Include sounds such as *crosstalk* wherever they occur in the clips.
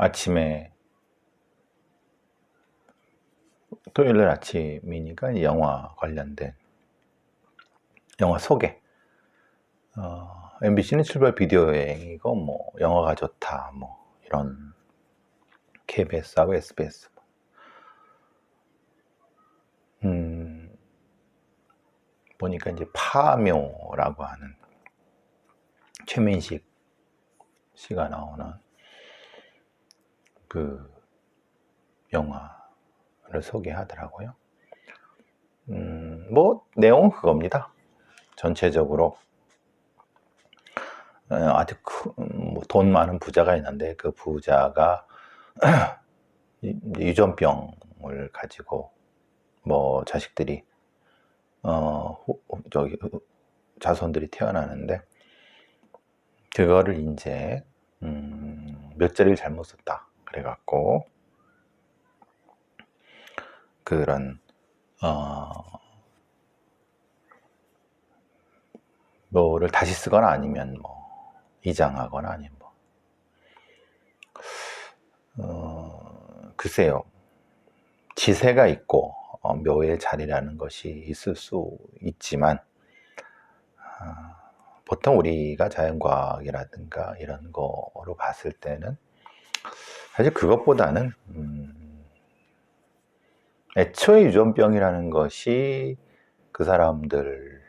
아침에 토요일 날 아침이니까 영화 관련된 영화 소개. 어, MBC는 출발 비디오 여행이고 뭐 영화가 좋다 뭐 이런 KBS하고 SBS. 음, 보니까 이제 파묘라고 하는 최민식 씨가 나오는 그 영화를 소개하더라고요. 음, 뭐 내용은 그겁니다. 전체적으로 어, 아주 큰, 뭐돈 많은 부자가 있는데 그 부자가 *clears throat* 유전병을 가지고 뭐 자식들이 어 호- 저기 자손들이 태어나는데 그거를 이제 음, 몇 자리를 잘못 썼다 그래갖고 그런 어 뭐를 다시 쓰거나 아니면 뭐 이장하거나 아니면 뭐. 어, 글쎄요. 지세가 있고 어, 묘의 자리라는 것이 있을 수 있지만 아, 보통 우리가 자연과학이라든가 이런 거로 봤을 때는 사실 그것보다는 음, 애초에 유전병이라는 것이 그 사람들의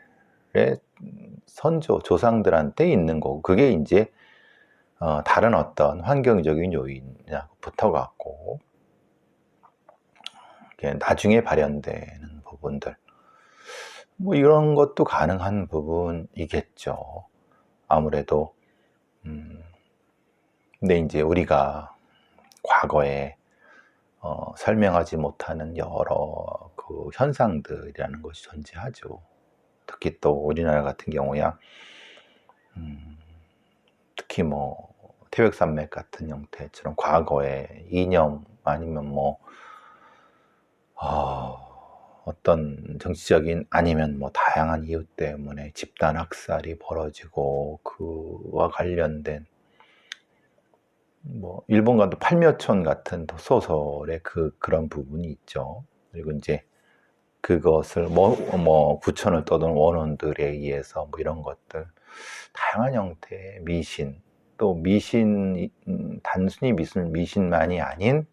선조 조상들한테 있는 거고 그게 이제 어, 다른 어떤 환경적인 붙어갖고 이게 나중에 발현되는 부분들 뭐 이런 것도 가능한 부분이겠죠. 아무래도 음, 근데 이제 우리가 과거에 어, 설명하지 못하는 여러 그 현상들이라는 것이 존재하죠. 특히 또 우리나라 같은 경우야 음, 특히 뭐 태백산맥 같은 형태처럼 과거에 이념 아니면 뭐 어, 어떤 정치적인 아니면 뭐 다양한 이유 때문에 집단 학살이 벌어지고 그와 관련된 뭐 일본과도 팔묘촌 같은 소설의 그 그런 부분이 있죠. 그리고 이제 그것을 뭐, 뭐 부천을 떠도는 원혼들에 의해서 뭐 이런 것들 다양한 형태의 미신 또 미신 음, 단순히 미신 미신만이 아닌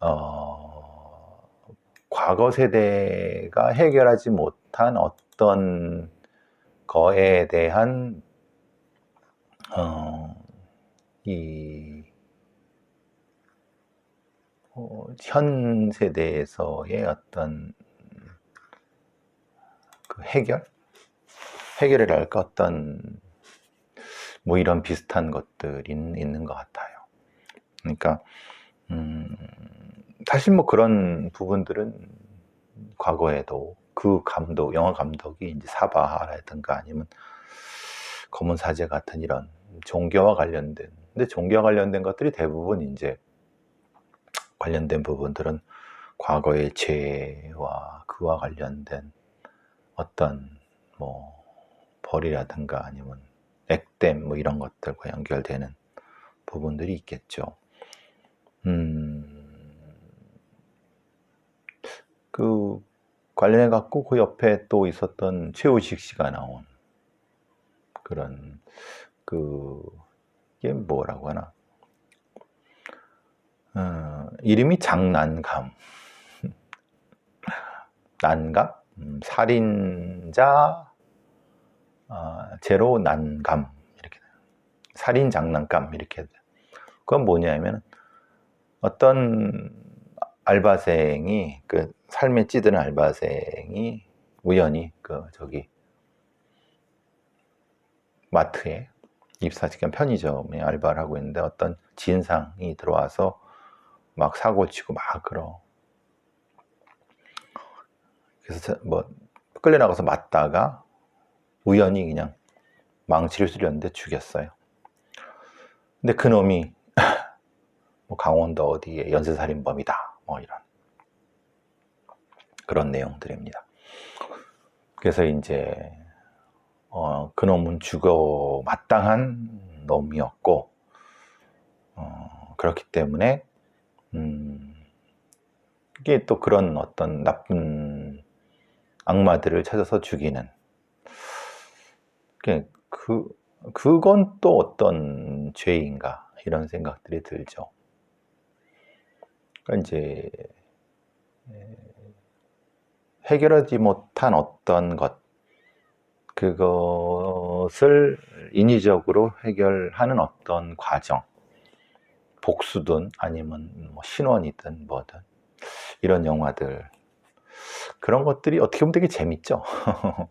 어, 과거 세대가 해결하지 못한 어떤 거에 대한 어, 이 어, 현 세대에서의 어떤 그 해결? 해결이랄까 어떤 뭐 이런 비슷한 것들이 있는 것 같아요. 그러니까 음, 사실 뭐 그런 부분들은 과거에도 그 감독, 영화 감독이 이제 사바라든가 아니면 검은 사제 같은 이런 종교와 관련된 근데 종교와 관련된 것들이 대부분 이제 관련된 부분들은 과거의 죄와 그와 관련된 어떤 뭐 벌이라든가 아니면 액땜 뭐 이런 것들과 연결되는 부분들이 있겠죠. 음, 그 관련해 갖고 그 옆에 또 있었던 최우식 씨가 나온 그런 그 이게 뭐라고 하나? 어, 이름이 장난감. *laughs* 난감? 음, 살인자 어, 제로 난감. 이렇게. 살인 장난감. 이렇게. 그건 뭐냐면 어떤 알바생이 그 삶에 찌드는 알바생이 우연히 그 저기 마트에 입사직한 편의점에 알바를 하고 있는데 어떤 진상이 들어와서 막 사고 치고 막 그러. 그래서 저- 뭐 끌려 나가서 맞다가 우연히 그냥 망치를 쓰려는데 죽였어요. 근데 그 놈이 *laughs* 뭐 강원도 어디에 연쇄살인범이다. 뭐 이런 그런 내용들입니다. 그래서 이제 어, 그놈은 죽어 마땅한 놈이었고 어, 그렇기 때문에 음, 이게 또 그런 어떤 나쁜 악마들을 찾아서 죽이는 그, 그 그건 또 어떤 죄인가 이런 생각들이 들죠. 그러니까 이제 해결하지 못한 어떤 것 그것을 인위적으로 해결하는 어떤 과정 복수든 아니면 뭐 신원이든 뭐든 이런 영화들 그런 것들이 어떻게 보면 되게 재밌죠. *laughs*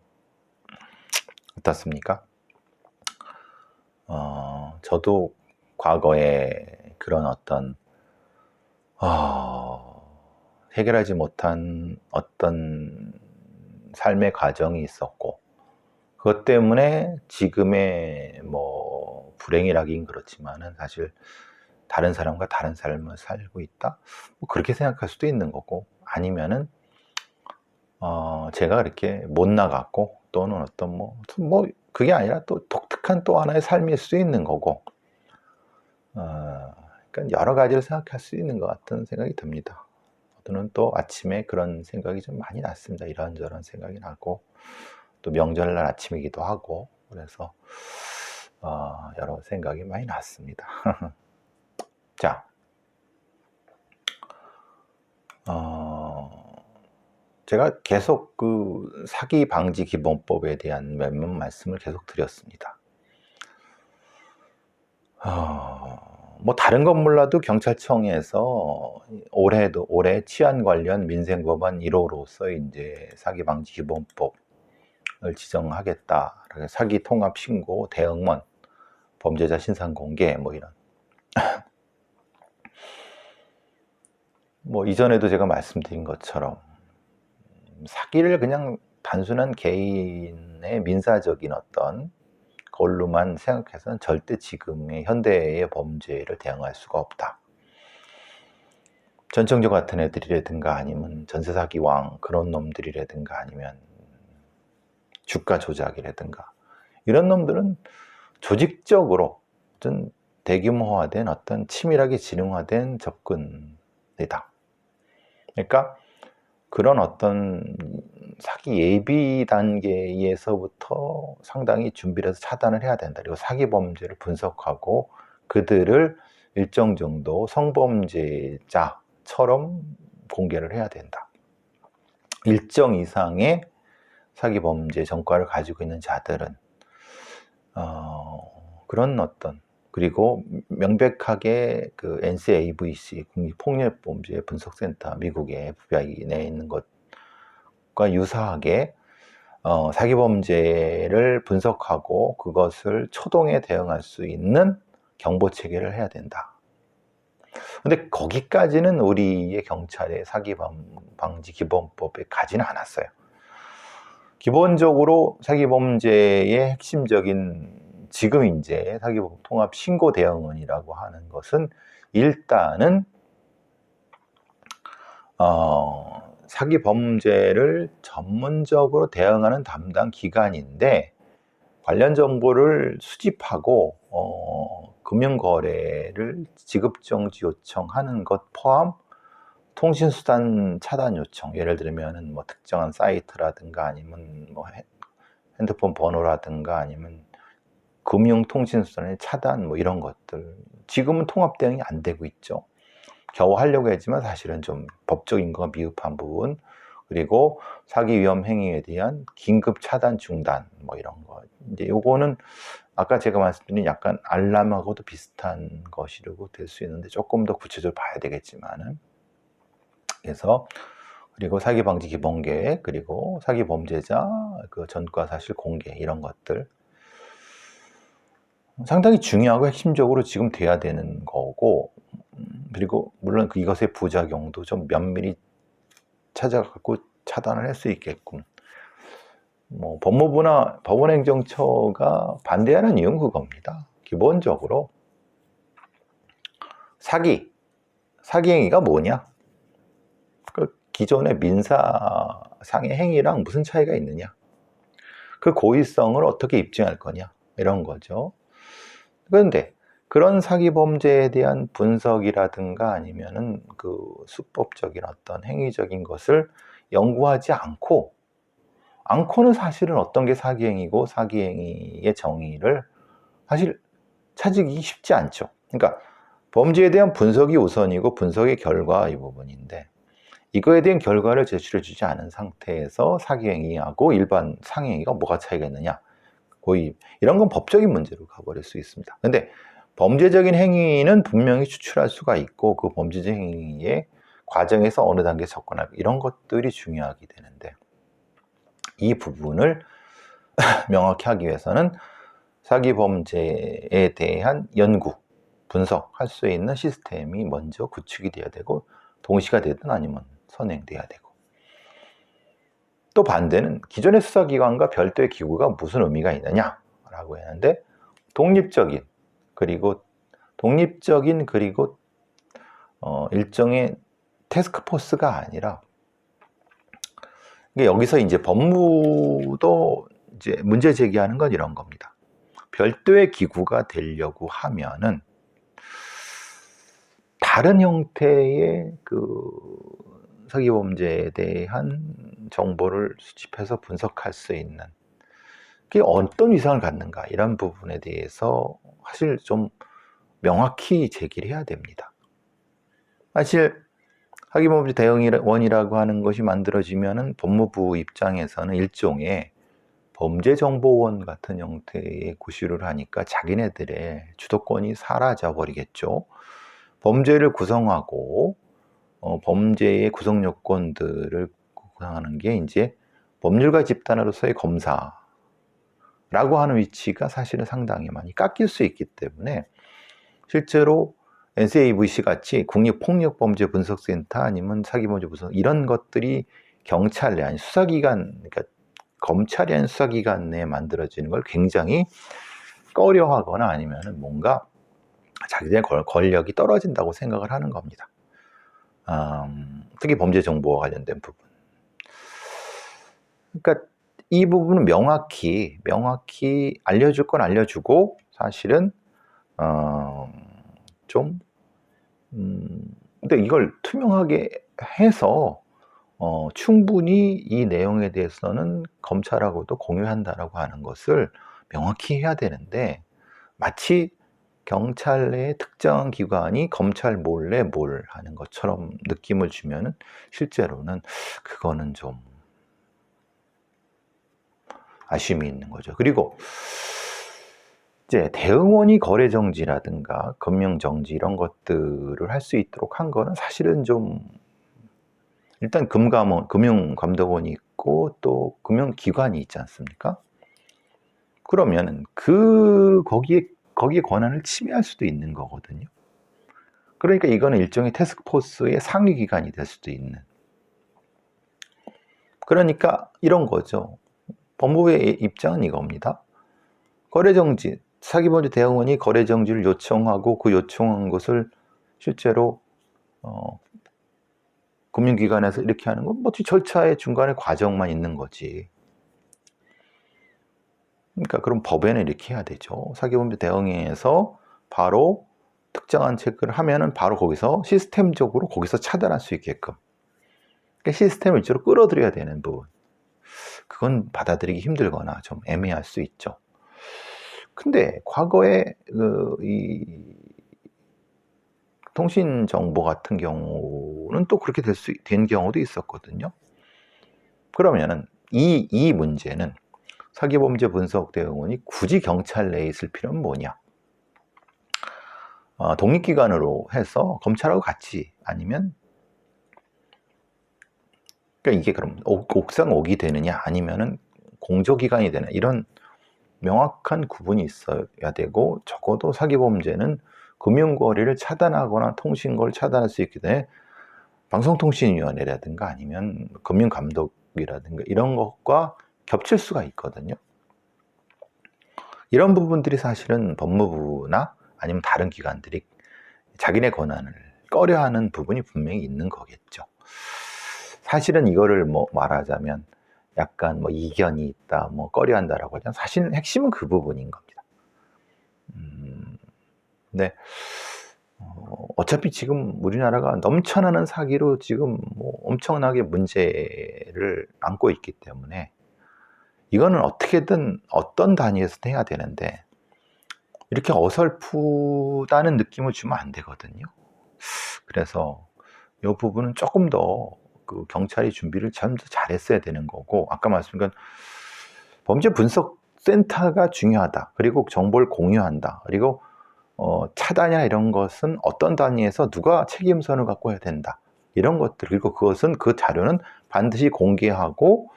어떻습니까? 어, 저도 과거에 그런 어떤 어, 해결하지 못한 어떤 삶의 과정이 있었고 그것 때문에 지금의 뭐 불행이라긴 그렇지만은 사실 다른 사람과 다른 삶을 살고 있다 뭐 그렇게 생각할 수도 있는 거고 아니면은 어, 제가 그렇게 못 나갔고 또는 어떤 뭐, 뭐 그게 아니라 또 독특한 또 하나의 삶일 수 있는 거고 어, 그러니까 여러 가지를 생각할 수 있는 것 같은 생각이 듭니다. 저는 또 아침에 그런 생각이 좀 많이 났습니다. 이런저런 생각이 나고 또 명절날 아침이기도 하고 그래서 어, 여러 생각이 많이 났습니다. *laughs* 자, 어, 제가 계속 그 사기 방지 기본법에 대한 몇몇 말씀을 계속 드렸습니다. 어, 뭐 다른 건 몰라도 경찰청에서 올해도 올해 치안 관련 민생 법안 1호로서 이제 사기 방지 기본법을 지정하겠다. 사기 통합 신고 대응문 범죄자 신상 공개 뭐 이런 뭐 이전에도 제가 말씀드린 것처럼 사기를 그냥 단순한 개인의 민사적인 어떤 걸로만 생각해서는 절대 지금의 현대의 범죄를 대응할 수가 없다. 전청조 같은 애들이라든가 아니면 전세 사기왕 그런 놈들이라든가 아니면 주가 조작이라든가 이런 놈들은 조직적으로 어떤 대규모화된 어떤 치밀하게 진흥화된 접근이다. 그러니까 그런 어떤 사기 예비 단계에서부터 상당히 준비를 해서 차단을 해야 된다. 그리고 사기 범죄를 분석하고 그들을 일정 정도 성범죄자처럼 공개를 해야 된다. 일정 이상의 사기 범죄 전과를 가지고 있는 자들은 어, 그런 어떤 그리고 명백하게 그 NCAVC 국립폭력범죄 분석센터 미국의 FBI 내에 있는 것과 유사하게 어, 사기 범죄를 분석하고 그것을 초동에 대응할 수 있는 경보 체계를 해야 된다. 근데 거기까지는 우리의 경찰의 사기 방지 기본법에 가지는 않았어요. 기본적으로 사기 범죄의 핵심적인 지금 이제 사기법 통합 신고 대응원이라고 하는 것은 일단은 어, 사기 범죄를 전문적으로 대응하는 담당 기관인데 관련 정보를 수집하고 어, 금융거래를 지급정지 요청하는 것 포함 통신수단 차단 요청 예를 들면 뭐 특정한 사이트라든가 아니면 뭐 핸드폰 번호라든가 아니면 금융통신수단의 차단 뭐 이런 것들. 지금은 통합 대응이 안 되고 있죠. 겨우 하려고 했지만 사실은 좀 법적 인 거 미흡한 부분. 그리고 사기 위험 행위에 대한 긴급 차단 중단 뭐 이런 거. 이제 요거는 아까 제가 말씀드린 약간 알람하고도 비슷한 것이라고 될 수 있는데 조금 더 구체적으로 봐야 되겠지만은 그래서 그리고 사기 방지 기본 계획 그리고 사기 범죄자 그 전과 사실 공개 이런 것들 상당히 중요하고 핵심적으로 지금 돼야 되는 거고 그리고 물론 그 이것의 부작용도 좀 면밀히 찾아갖고 차단을 할 수 있겠군. 뭐 법무부나 법원행정처가 반대하는 이유는 그겁니다. 기본적으로 사기, 사기 행위가 뭐냐? 그 기존의 민사상의 행위랑 무슨 차이가 있느냐? 그 고의성을 어떻게 입증할 거냐? 이런 거죠. 그런데 그런 사기 범죄에 대한 분석이라든가 아니면은 그 수법적인 어떤 행위적인 것을 연구하지 않고 않고는 사실은 어떤 게 사기행위고 사기행위의 정의를 사실 찾기 쉽지 않죠. 그러니까 범죄에 대한 분석이 우선이고 분석의 결과 이 부분인데 이거에 대한 결과를 제출해 주지 않은 상태에서 사기행위하고 일반 상행위가 뭐가 차이가 있느냐 거의 이런 건 법적인 문제로 가버릴 수 있습니다. 근데 범죄적인 행위는 분명히 추출할 수가 있고 그 범죄적 행위의 과정에서 어느 단계 접근하고 이런 것들이 중요하게 되는데 이 부분을 *laughs* 명확히 하기 위해서는 사기 범죄에 대한 연구, 분석할 수 있는 시스템이 먼저 구축이 돼야 되고 동시가 되든 아니면 선행돼야 되고 또 반대는 기존의 수사기관과 별도의 기구가 무슨 의미가 있느냐라고 했는데 독립적인 그리고 독립적인 그리고 어, 일종의 테스크포스가 아니라 여기서 이제 법무도 이제 문제 제기하는 건 이런 겁니다. 별도의 기구가 되려고 하면은 다른 형태의 그 사기 범죄에 대한 정보를 수집해서 분석할 수 있는 그게 어떤 위상을 갖는가 이런 부분에 대해서 사실 좀 명확히 제기를 해야 됩니다. 사실 사기범죄 대응원이라고 하는 것이 만들어지면은 법무부 입장에서는 일종의 범죄정보원 같은 형태의 구실을 하니까 자기네들의 주도권이 사라져 버리겠죠. 범죄를 구성하고 어, 범죄의 구성 요건들을 구성하는 게 이제 법률가 집단으로서의 검사라고 하는 위치가 사실은 상당히 많이 깎일 수 있기 때문에 실제로 NCAVC 같이 국립폭력범죄 분석센터 아니면 사기범죄 분석 이런 것들이 경찰 내 아니 수사기관 그러니까 검찰이 아닌 수사기관 내에 만들어지는 걸 굉장히 꺼려하거나 아니면은 뭔가 자기들의 권력이 떨어진다고 생각을 하는 겁니다. 음, 특히 범죄 정보와 관련된 부분. 그러니까 이 부분은 명확히 명확히 알려줄 건 알려주고 사실은 어, 좀 음, 근데 이걸 투명하게 해서 어, 충분히 이 내용에 대해서는 검찰하고도 공유한다라고 하는 것을 명확히 해야 되는데 마치 경찰 내 특정 기관이 검찰 몰래 뭘 하는 것처럼 느낌을 주면은 실제로는 그거는 좀 아쉬움이 있는 거죠. 그리고 이제 대응원이 거래 정지라든가 금융 정지 이런 것들을 할 수 있도록 한 거는 사실은 좀 일단 금감원, 금융감독원이 있고 또 금융기관이 있지 않습니까? 그러면 그 거기에 거기에 권한을 침해할 수도 있는 거거든요. 그러니까 이거는 일종의 테스크포스의 상위 기관이 될 수도 있는. 그러니까 이런 거죠. 법무부의 입장은 이겁니다. 거래정지, 사기범죄 대응원이 거래정지를 요청하고 그 요청한 것을 실제로 어, 금융기관에서 이렇게 하는 건 뭐 절차의 중간에 과정만 있는 거지. 그러니까 그럼 법에는 이렇게 해야 되죠. 사기범죄 대응에서 바로 특정한 체크를 하면은 바로 거기서 시스템적으로 거기서 차단할 수 있게끔. 그러니까 시스템을 일로 끌어들여야 되는 부분. 그건 받아들이기 힘들거나 좀 애매할 수 있죠. 근데 과거에 그 이 통신 정보 같은 경우는 또 그렇게 될 수 된 경우도 있었거든요. 그러면은 이, 이 문제는 사기범죄 분석 대응원이 굳이 경찰 내에 있을 필요는 뭐냐? 어, 독립기관으로 해서 검찰하고 같이 아니면 그러니까 이게 그럼 옥상 옥이 되느냐 아니면은 공조기관이 되냐 이런 명확한 구분이 있어야 되고 적어도 사기범죄는 금융거래를 차단하거나 통신거를 차단할 수 있기 때문에 방송통신위원회라든가 아니면 금융감독이라든가 이런 것과 겹칠 수가 있거든요. 이런 부분들이 사실은 법무부나 아니면 다른 기관들이 자기네 권한을 꺼려하는 부분이 분명히 있는 거겠죠. 사실은 이거를 뭐 말하자면 약간 뭐 이견이 있다, 뭐 꺼려한다라고 하잖아요. 사실 핵심은 그 부분인 겁니다. 음, 근데 어, 어차피 지금 우리나라가 넘쳐나는 사기로 지금 뭐 엄청나게 문제를 안고 있기 때문에 이거는 어떻게든 어떤 단위에서 해야 되는데 이렇게 어설프다는 느낌을 주면 안 되거든요. 그래서 이 부분은 조금 더 그 경찰이 준비를 참더 잘했어야 되는 거고 아까 말씀드린 범죄 분석 센터가 중요하다. 그리고 정보를 공유한다. 그리고 어, 차단이나 이런 것은 어떤 단위에서 누가 책임선을 갖고 해야 된다. 이런 것들 그리고 그것은 그 자료는 반드시 공개하고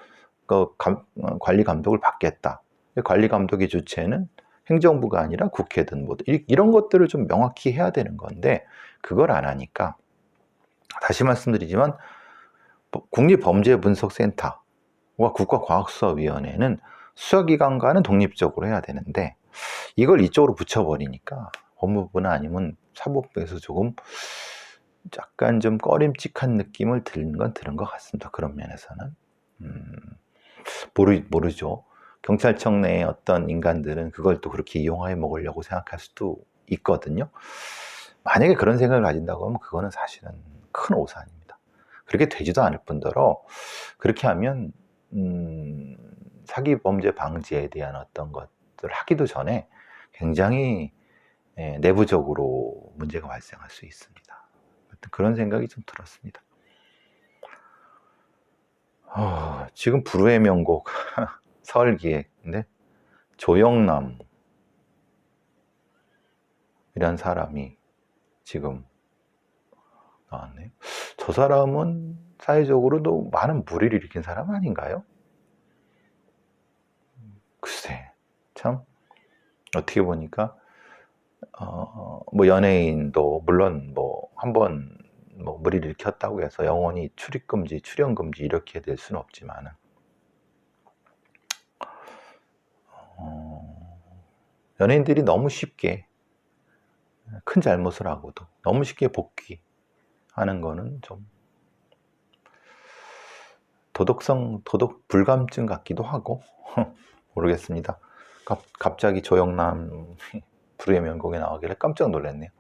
그 감, 어, 관리 감독을 받겠다. 관리 감독의 주체는 행정부가 아니라 국회든 뭐 이런 것들을 좀 명확히 해야 되는 건데 그걸 안 하니까 다시 말씀드리지만 국립범죄분석센터와 국가과학수사위원회는 수사기관과는 독립적으로 해야 되는데 이걸 이쪽으로 붙여버리니까 법무부나 아니면 사법부에서 조금 약간 좀 꺼림칙한 느낌을 드는 건 들은 것 같습니다. 그런 면에서는 음, 모르 모르죠. 경찰청 내에 어떤 인간들은 그걸 또 그렇게 이용해 먹으려고 생각할 수도 있거든요. 만약에 그런 생각을 가진다고 하면 그거는 사실은 큰 오산입니다. 그렇게 되지도 않을 뿐더러 그렇게 하면 음, 사기 범죄 방지에 대한 어떤 것들 하기도 전에 굉장히 예, 내부적으로 문제가 발생할 수 있습니다. 그런 생각이 좀 들었습니다. 어, 지금 불후의 명곡 *laughs* 서울기획인데 조영남 이란 사람이 지금 나왔네요. 저 사람은 사회적으로도 많은 무리를 일으킨 사람 아닌가요? 글쎄, 참, 어떻게 보니까, 어, 뭐 연예인도, 물론 뭐, 한번 뭐 무리를 일으켰다고 해서 영원히 출입금지, 출연금지 이렇게 될 수는 없지만은, 어, 연예인들이 너무 쉽게 큰 잘못을 하고도 너무 쉽게 복귀하는 거는 좀 도덕성, 도덕 불감증 같기도 하고 *laughs* 모르겠습니다. 갑, 갑자기 조영남 *laughs* 불후의 명곡에 나오길래 깜짝 놀랐네요.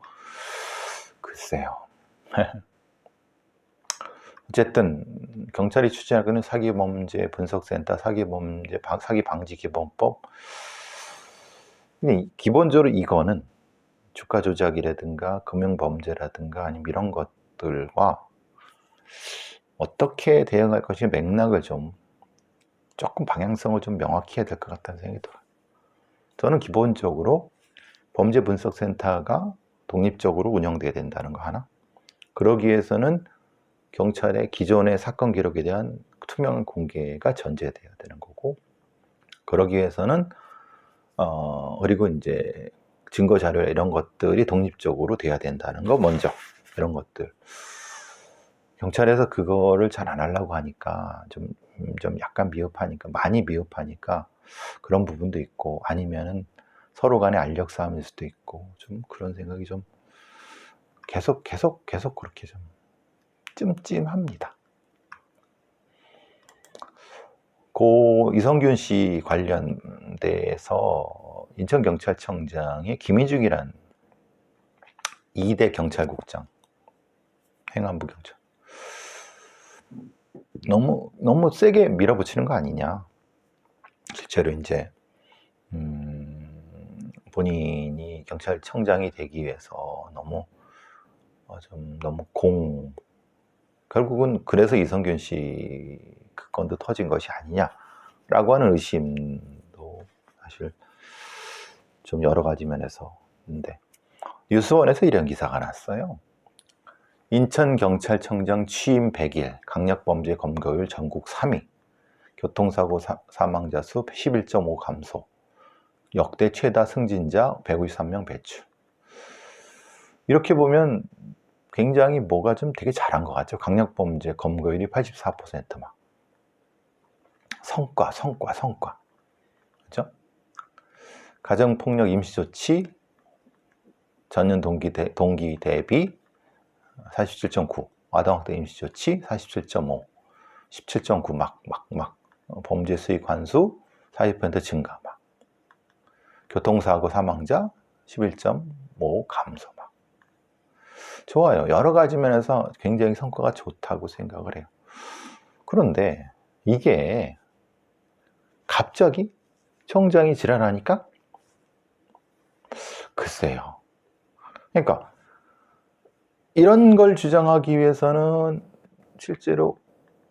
글쎄요. *laughs* 어쨌든 경찰이 추진하는 사기범죄 분석센터, 사기범죄 사기 방지 기본법. 기본적으로 이거는 주가 조작이라든가 금융 범죄라든가 아니면 이런 것들과 어떻게 대응할 것이 맥락을 좀 조금 방향성을 좀 명확히 해야 될 것 같다는 생각이 들어요. 저는 기본적으로 범죄 분석 센터가 독립적으로 운영돼야 된다는 거 하나. 그러기 위해서는 경찰의 기존의 사건 기록에 대한 투명한 공개가 전제돼야 되는 거고, 그러기 위해서는 어 그리고 이제 증거 자료 이런 것들이 독립적으로 돼야 된다는 거 먼저 이런 것들. 경찰에서 그거를 잘 안 하려고 하니까 좀, 좀 약간 미흡하니까, 많이 미흡하니까 그런 부분도 있고, 아니면은 서로 간의 알력 싸움일 수도 있고, 좀 그런 생각이 좀 계속, 계속, 계속 그렇게 좀 찜찜합니다. 고 이성균 씨 관련돼서 인천경찰청장의 김희중이란 2대 경찰국장, 행안부 경찰. 너무 너무 세게 밀어붙이는 거 아니냐. 실제로 이제 음, 본인이 경찰청장이 되기 위해서 너무 어, 좀 너무 공 결국은 그래서 이성균 씨 그 건도 터진 것이 아니냐라고 하는 의심도 사실 좀 여러 가지 면에서 있는데 뉴스원에서 이런 기사가 났어요. 인천경찰청장 취임 100일, 강력범죄 검거율 전국 3위, 교통사고 사, 망자수 11.5 감소, 역대 최다 승진자 153명 배출. 이렇게 보면 굉장히 뭐가 좀 되게 잘한 것 같죠. 강력범죄 검거율이 84%막. 성과, 성과, 성과. 그죠? 가정폭력 임시조치 전년 동기, 대, 동기 대비 47.9, 아동학대 임시조치 47.5, 17.9 막, 막, 막, 어, 범죄 수익 관수 40% 증가 막. 교통사고 사망자 11점 뭐 감소 막 좋아요. 여러 가지 면에서 굉장히 성과가 좋다고 생각을 해요. 그런데 이게 갑자기 총장이 지랄하니까 글쎄요. 그러니까 이런 걸 주장하기 위해서는 실제로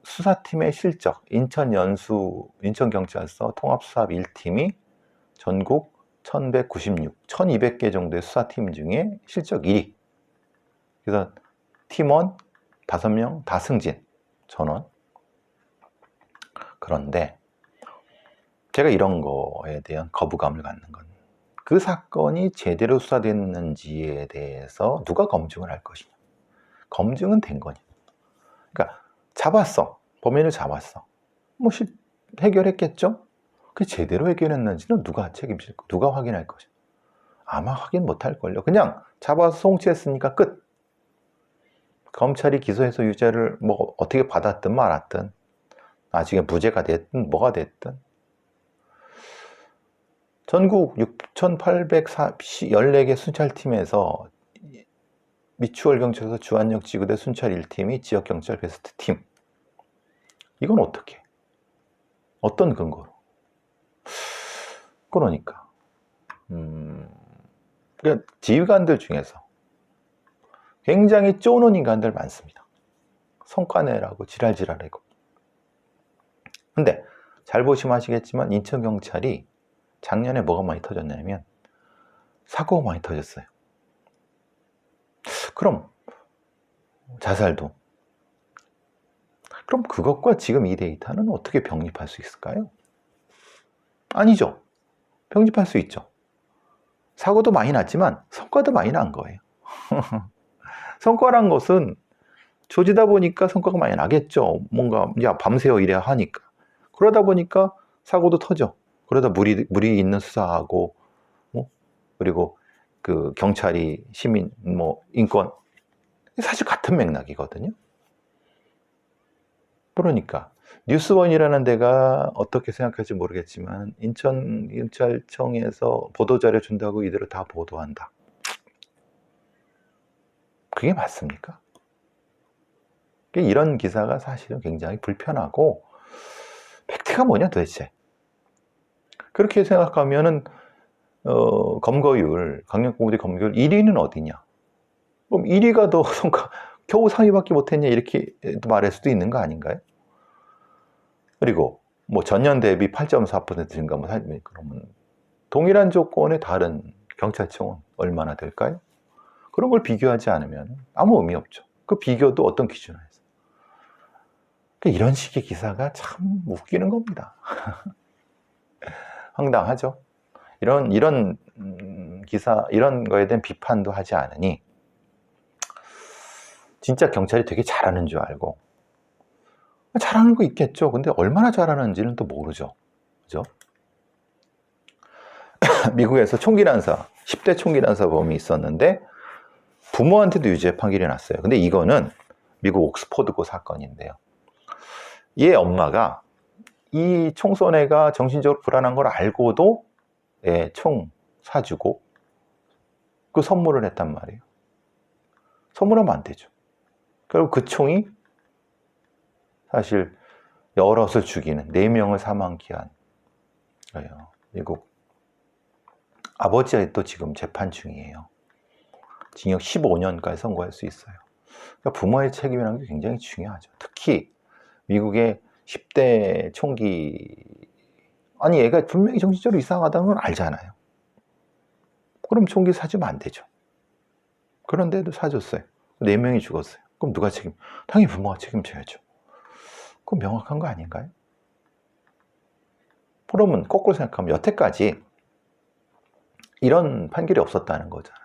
수사팀의 실적, 인천 연수, 인천경찰서 통합수사합 1팀이 전국 1196, 1200개 정도의 수사팀 중에 실적 1위. 그래서 팀원 5명 다 승진, 전원. 그런데 제가 이런 거에 대한 거부감을 갖는 건 그 사건이 제대로 수사됐는지에 대해서 누가 검증을 할 것이냐. 검증은 된 거냐. 그러니까 잡았어. 범인을 잡았어. 뭐 실, 해결했겠죠? 그 제대로 해결했는지는 누가 책임질 거, 누가 확인할 것이야. 아마 확인 못 할 걸요. 그냥 잡아서 송치했으니까 끝. 검찰이 기소해서 유죄를 뭐 어떻게 받았든 말았든 나중에 무죄가 됐든 뭐가 됐든 전국 6,814개 순찰팀에서 미추홀경찰서 주안역 지구대 순찰 1팀이 지역경찰 베스트 팀. 이건 어떻게? 어떤 근거로? 그러니까 음, 그러니까 지휘관들 중에서 굉장히 쪼는 인간들 많습니다. 성과내라고 지랄지랄하고. 근데 잘 보시면 아시겠지만 인천 경찰이 작년에 뭐가 많이 터졌냐면 사고가 많이 터졌어요. 그럼 자살도. 그럼 그것과 지금 이 데이터는 어떻게 병립할 수 있을까요? 아니죠. 병립할 수 있죠. 사고도 많이 났지만 성과도 많이 난 거예요. *laughs* 성과란 것은 조지다 보니까 성과가 많이 나겠죠. 뭔가 야 밤새워 이래야 하니까. 그러다 보니까 사고도 터져. 그러다 무리 무리 있는 수사하고 뭐 그리고 그 경찰이 시민 뭐 인권 사실 같은 맥락이거든요. 그러니까 뉴스원이라는 데가 어떻게 생각할지 모르겠지만 인천 경찰청에서 보도 자료 준다고 이대로 다 보도한다. 그게 맞습니까? 이런 기사가 사실은 굉장히 불편하고 팩트가 뭐냐 도대체? 그렇게 생각하면은 어, 검거율, 강력공무대 검거율 1위는 어디냐? 그럼 1위가 더 *laughs* 성과, 겨우 상위밖에 못했냐? 이렇게 말할 수도 있는 거 아닌가요? 그리고 뭐 전년 대비 8.4% 증가, 뭐 그러면 동일한 조건의 다른 경찰청은 얼마나 될까요? 그런 걸 비교하지 않으면 아무 의미 없죠. 그 비교도 어떤 기준으로 해서. 그러니까 이런 식의 기사가 참 웃기는 겁니다. *laughs* 황당하죠. 이런 이런 음, 기사 이런 거에 대한 비판도 하지 않으니 진짜 경찰이 되게 잘하는 줄 알고 잘하는 거 있겠죠. 근데 얼마나 잘하는지는 또 모르죠. 그죠? *coughs* 미국에서 총기 난사 10대 총기 난사범이 있었는데 부모한테도 유죄 판결이 났어요. 근데 이거는 미국 옥스퍼드고 사건인데요. 얘 엄마가 이 총선애가 정신적으로 불안한 걸 알고도 예, 총 사주고 그 선물을 했단 말이에요. 선물하면 안 되죠. 결국 그 총이 사실 여럿을 죽이는 네 명을 사망케 한 거예요. 미국 아버지가 또 지금 재판 중이에요. 징역 15년까지 선고할 수 있어요. 그러니까 부모의 책임이라는 게 굉장히 중요하죠. 특히 미국의 10대 총기 아니 얘가 분명히 정신적으로 이상하다는 걸 알잖아요. 그럼 총기 사주면 안 되죠. 그런데도 사줬어요. 네 명이 죽었어요. 그럼 누가 책임? 당연히 부모가 책임져야죠. 그건 명확한 거 아닌가요? 그러면 거꾸로 생각하면 여태까지 이런 판결이 없었다는 거잖아요.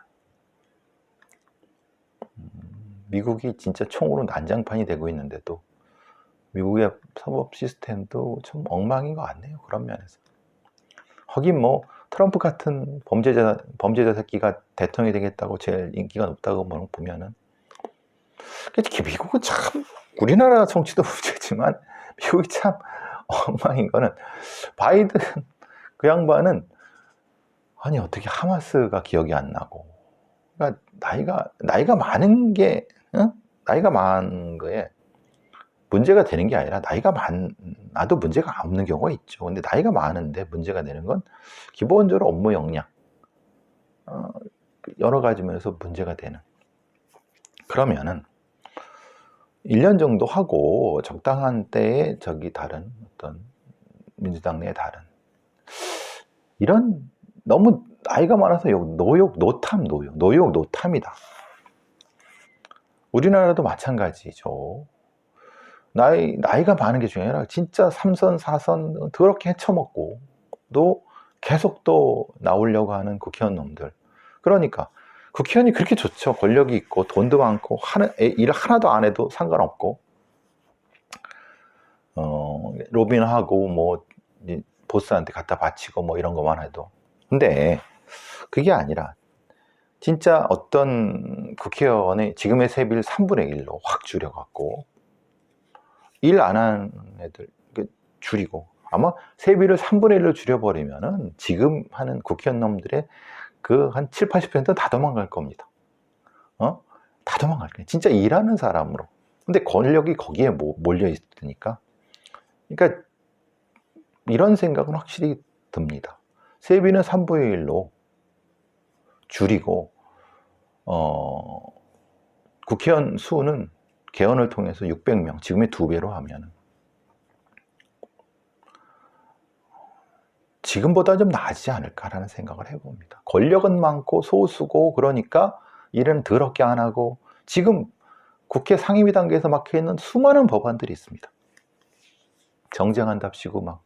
음, 미국이 진짜 총으로 난장판이 되고 있는데도 미국의 사법 시스템도 좀 엉망인 것 같네요. 그런 면에서. 하긴 뭐 트럼프 같은 범죄자 범죄자 새끼가 대통령이 되겠다고 제일 인기가 높다고 뭐 보면은 특히 미국은 참 우리나라 정치도 *laughs* 문제지만 미국이 참 엉망인 거는 바이든 그 양반은 아니 어떻게 하마스가 기억이 안 나고 그러니까 나이가 나이가 많은 게 어? 나이가 많은 거에 문제가 되는 게 아니라 나이가 많아도 문제가 없는 경우가 있죠. 근데 나이가 많은데 문제가 되는 건 기본적으로 업무 역량 어, 여러 가지 면에서 문제가 되는 그러면은 1년 정도 하고 적당한 때에 저기 다른 어떤 민주당 내 다른 이런 너무 나이가 많아서 욕, 노욕, 노탐, 노욕, 노욕, 노탐이다. 우리나라도 마찬가지죠. 나이, 나이가 많은 게 중요해 아니라 진짜 삼선, 사선 더럽게 헤쳐먹고 또 계속 또 나오려고 하는 국회의원 놈들. 그러니까 국회의원이 그렇게 좋죠. 권력이 있고 돈도 많고 하는, 일 하나도 안 해도 상관없고 어, 로빈하고 뭐 보스한테 갖다 바치고 뭐 이런 것만 해도 근데 그게 아니라 진짜 어떤 국회의원의 지금의 세비를 3분의 1로 확 줄여갖고 일안 하는 애들 그 줄이고 아마 세비를 3분의 1로 줄여버리면은 지금 하는 국회의원 놈들의 그 한 7, 80%다 도망갈 겁니다. 어? 다 도망갈 거예요. 진짜 일하는 사람으로. 근데 권력이 거기에 뭐 몰려 있으니까. 그러니까 이런 생각은 확실히 듭니다. 세비는 3분의 1로 줄이고 어, 국회의원 수는 개헌을 통해서 600명, 지금의 두 배로 하면 지금보다 좀 나아지지 않을까라는 생각을 해봅니다. 권력은 많고 소수고 그러니까 일은 더럽게 안 하고 지금 국회 상임위 단계에서 막혀 있는 수많은 법안들이 있습니다. 정쟁한답시고 막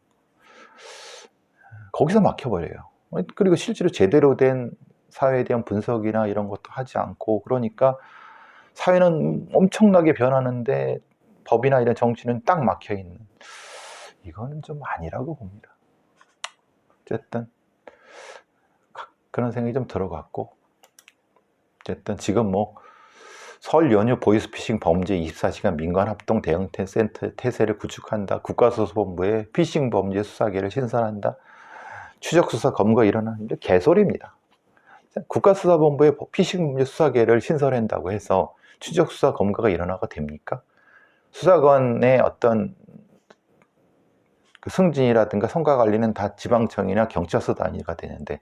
거기서 막혀버려요. 그리고 실제로 제대로 된 사회에 대한 분석이나 이런 것도 하지 않고 그러니까 사회는 엄청나게 변하는데 법이나 이런 정치는 딱 막혀 있는 이거는 좀 아니라고 봅니다. 어쨌든 그런 생각이 좀 들어갔고 어쨌든 지금 뭐 설 연휴 보이스피싱 범죄 24시간 민관합동 대응센터 태세를 구축한다. 국가수사본부에 피싱 범죄 수사계를 신설한다. 추적수사 검거 일어나는 게 개소리입니다. 국가수사본부에 범죄 수사계를 신설한다고 해서 추적 수사 검거가 일어나가 됩니까? 수사관의 어떤 그 승진이라든가 성과 관리는 다 지방청이나 경찰서 단위가 되는데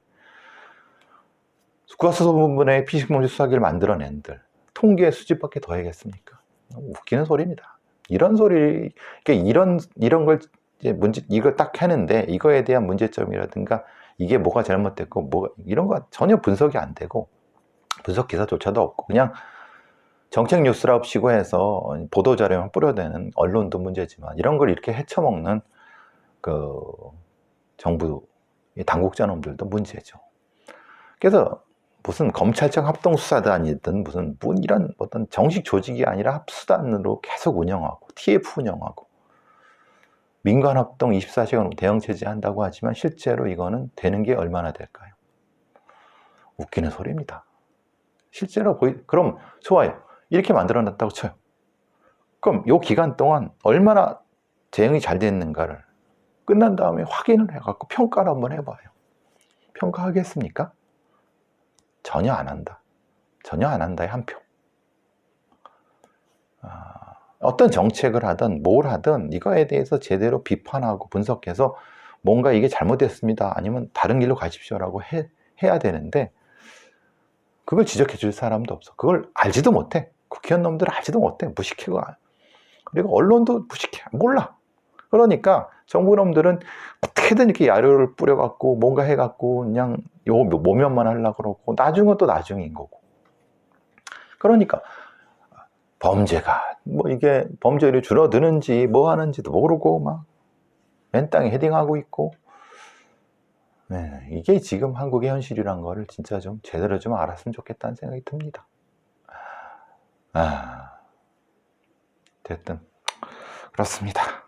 국가수사본부 내 피싱 범죄 수사계를 만들어낸들 통계 수집밖에 더 해야겠습니까? 웃기는 소리입니다. 이런 소리, 그러니까 이런 이런 걸 이제 문제 이걸 딱 하는데 이거에 대한 문제점이라든가 이게 뭐가 잘못됐고 뭐 이런 거 전혀 분석이 안 되고 분석 기사조차도 없고 그냥 정책 뉴스랍시고 해서 보도 자료만 뿌려대는 언론도 문제지만 이런 걸 이렇게 헤쳐먹는 그 정부 당국자 놈들도 문제죠. 그래서 무슨 검찰청 합동수사단이든 무슨 뭐 이런 어떤 정식 조직이 아니라 합수단으로 계속 운영하고 TF 운영하고 민간합동 24시간 대응 체제한다고 하지만 실제로 이거는 되는 게 얼마나 될까요? 웃기는 소리입니다. 실제로 보이 그럼 좋아요. 이렇게 만들어 놨다고 쳐요. 그럼 요 기간 동안 얼마나 대응이 잘 됐는가를 끝난 다음에 확인을 해갖고 평가를 한번 해봐요. 평가하겠습니까? 전혀 안 한다. 전혀 안 한다의 한 표. 아, 어떤 정책을 하든 뭘 하든 이거에 대해서 제대로 비판하고 분석해서 뭔가 이게 잘못됐습니다. 아니면 다른 길로 가십시오라고 해, 해야 되는데 그걸 지적해 줄 사람도 없어. 그걸 알지도 못해. 국회의원 놈들 알지도 못해. 무식해가. 그리고 언론도 무식해. 몰라. 그러니까 정부 놈들은 어떻게든 이렇게 야료를 뿌려갖고 뭔가 해갖고 그냥 요 모면만 하려고 그러고 나중은 또 나중인 거고. 그러니까 범죄가 뭐 이게 범죄율이 줄어드는지 뭐 하는지도 모르고 막 맨땅에 헤딩하고 있고 네, 이게 지금 한국의 현실이란 거를 진짜 좀 제대로 좀 알았으면 좋겠다는 생각이 듭니다. 아, 됐든 그렇습니다.